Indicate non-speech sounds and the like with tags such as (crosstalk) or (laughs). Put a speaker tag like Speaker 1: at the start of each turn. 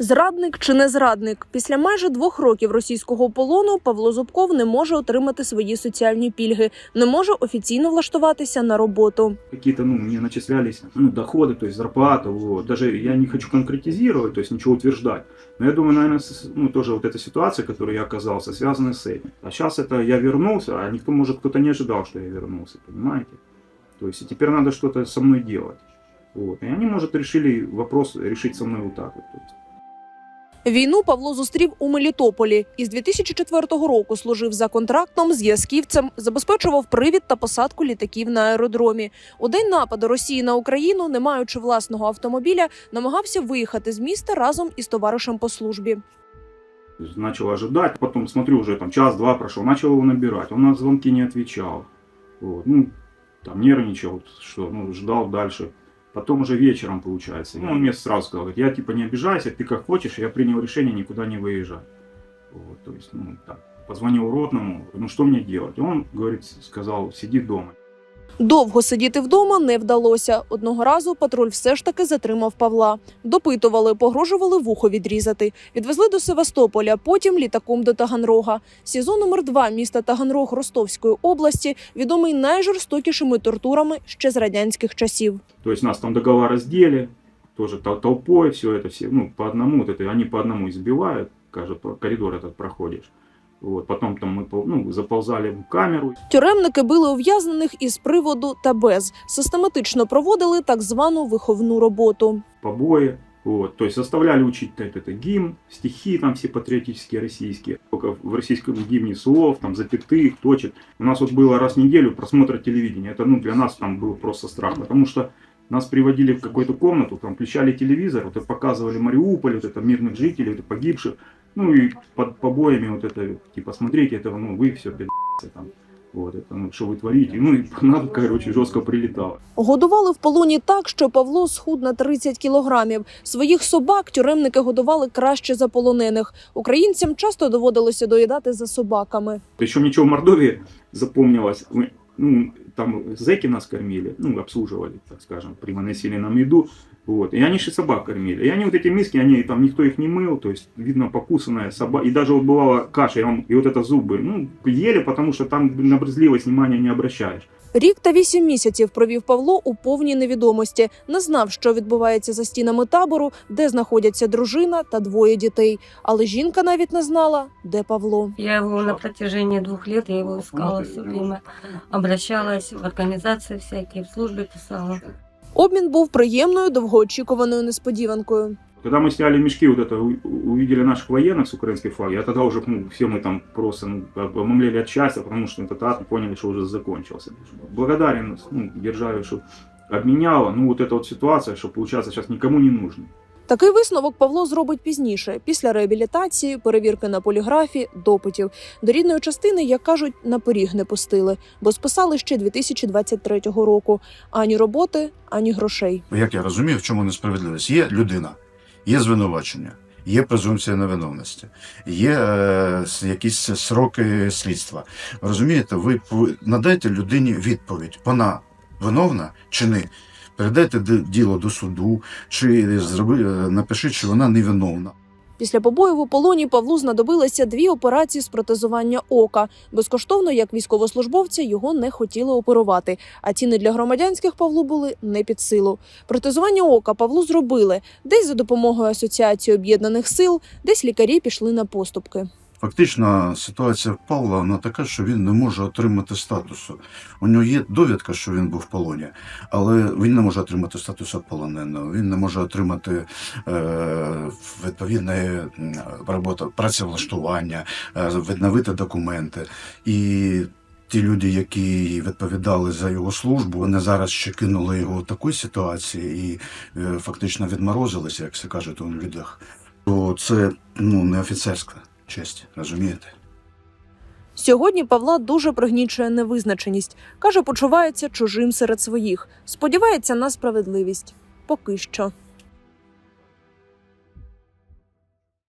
Speaker 1: Зрадник чи не зрадник? Після майже двох років російського полону Павло Зубков не може отримати свої соціальні пільги, не може офіційно влаштуватися на роботу.
Speaker 2: какие-то, ну, мне начислялись ну, доходы, то есть зарплата, вот. Даже я не хочу конкретизировать, то есть ничего утверждать. Но я думаю, наверное, с- ну, тоже вот эта ситуация, в которой я оказался, связана с этим. А сейчас это я вернулся, а никто, может, кто-то не ожидал, что я вернулся, понимаете? То есть и теперь надо что-то со мной делать. Вот. И они, может, решили вопрос решить со мной вот так вот.
Speaker 1: Війну Павло зустрів у Мелітополі і з 2004 року служив за контрактом зв'язківцем, забезпечував привід та посадку літаків на аеродромі. У день нападу Росії на Україну, не маючи власного автомобіля, намагався виїхати з міста разом із товаришем по службі.
Speaker 2: Начал ожидать, потом смотрю, уже там час-два прошел, начал его набирать. Он на звонки не отвечал. Вот. Ну, там нервничал, что, ну, ждал дальше. Потом уже вечером, получается. Ну, он мне сразу сказал, говорит, я типа не обижайся, ты как хочешь, я принял решение никуда не выезжать. Вот, то есть, ну, так. Позвонил говорю, ну что мне делать? Он, говорит, сказал, сиди дома.
Speaker 1: Довго сидіти вдома не вдалося. Одного разу патруль все ж таки затримав Павла. Допитували, погрожували вухо відрізати. Відвезли до Севастополя, потім літаком до Таганрога. СІЗО номер 2 міста Таганрог Ростовської області відомий найжорстокішими тортурами ще з радянських часів.
Speaker 2: То есть нас там договор раздели, тоже тол- толпой, все это, все, ну, по одному, вот это, они по одному избивают, кажется, по- коридор этот проходишь. Вот, потом там мы пол- ну, заползали в камеру,
Speaker 1: Тюремники били ув'язнених із приводу та без. Систематично проводили так звану виховну роботу.
Speaker 2: побои, вот, то есть заставляли учить вот это гимн, стихи там все патриотические российские, только в российском гимне слов, там запятых, точек. У нас вот было раз в неделю просмотр телевидения, это ну, для нас там был просто страх, потому что нас приводили в какую-то комнату, там включали телевизор, вот, и показывали Мариуполь, вот это мирных жителей, вот, это погибших, ну и под побоями вот это, типа, смотрите, это, ну, вы все, там, вот, это, ну, что вы творите, ну, и (laughs) нам, короче, жестко прилетало.
Speaker 1: Годували в полоні так, що Павло схуд на 30 кілограмів. Своїх собак тюремники годували краще за полонених. Українцям часто доводилося доїдати за собаками.
Speaker 2: Еще мне что в Мордовии запомнилось, мы, Ну, там зэки нас кормили, ну, обслуживали, так скажем, приносили нам еду, вот, и они же собак кормили. И они вот эти миски, они там, никто их не мыл, то есть, видно, покусанная собака, и даже вот бывала каша, и, он- и вот это зубы, ну, ели, потому что там на брезгливость внимания не обращаешь.
Speaker 1: Рік та вісім місяців провів Павло у повній невідомості. Не знав, що відбувається за стінами табору, де знаходяться дружина та двоє дітей. Але жінка навіть не знала, де Павло.
Speaker 3: Я его на протяжении двух лет, я его искала все время, обращалась в организации всякие, в службе писала.
Speaker 1: Обмін був приємною довгоочікуваною несподіванкою.
Speaker 2: Когда мы сняли мешки, вот это у- увидели наших военных с украинской флаги, а тогда уже ну, все мы там просто ну, обомлели от счастья, потому что этот ад поняли, что уже закончился. Благодарен ну, державе, что обменяла. Ну вот эта вот ситуация, что получается сейчас никому не нужно.
Speaker 1: Такий висновок Павло зробить пізніше, після реабілітації, перевірки на поліграфі, допитів. До рідної частини, як кажуть, на поріг не пустили, бо списали ще 2023 року. Ані роботи, ані грошей.
Speaker 4: Як я розумію, в чому несправедливість? Є людина, є звинувачення, є презумпція невиновності, є е, якісь сроки слідства. Розумієте, ви надайте людині відповідь. Вона виновна чи не? Передайте діло до суду, чи зроби, е, напишіть, що вона невиновна.
Speaker 1: Після побоїв у полоні Павлу знадобилися дві операції з протезування ока. Безкоштовно, як військовослужбовця, його не хотіли оперувати. А ціни для громадянських Павлу були не під силу. Протезування ока Павлу зробили десь за допомогою Асоціації об'єднаних сил, десь лікарі пішли на поступки.
Speaker 4: Фактично, ситуація Павла вона така, що він не може отримати статусу. У нього є довідка, що він був в полоні, але він не може отримати статусу полоненого. Він не може отримати е, відповідне робота, працевлаштування, е, відновити документи. І ті люди, які відповідали за його службу, вони зараз ще кинули його в таку ситуацію і е, фактично відморозилися, як це кажуть у людях. То це ну не офіцерська честь, розумієте?
Speaker 1: Сьогодні Павла дуже пригнічує невизначеність. Каже, почувається чужим серед своїх. Сподівається на справедливість. Поки що.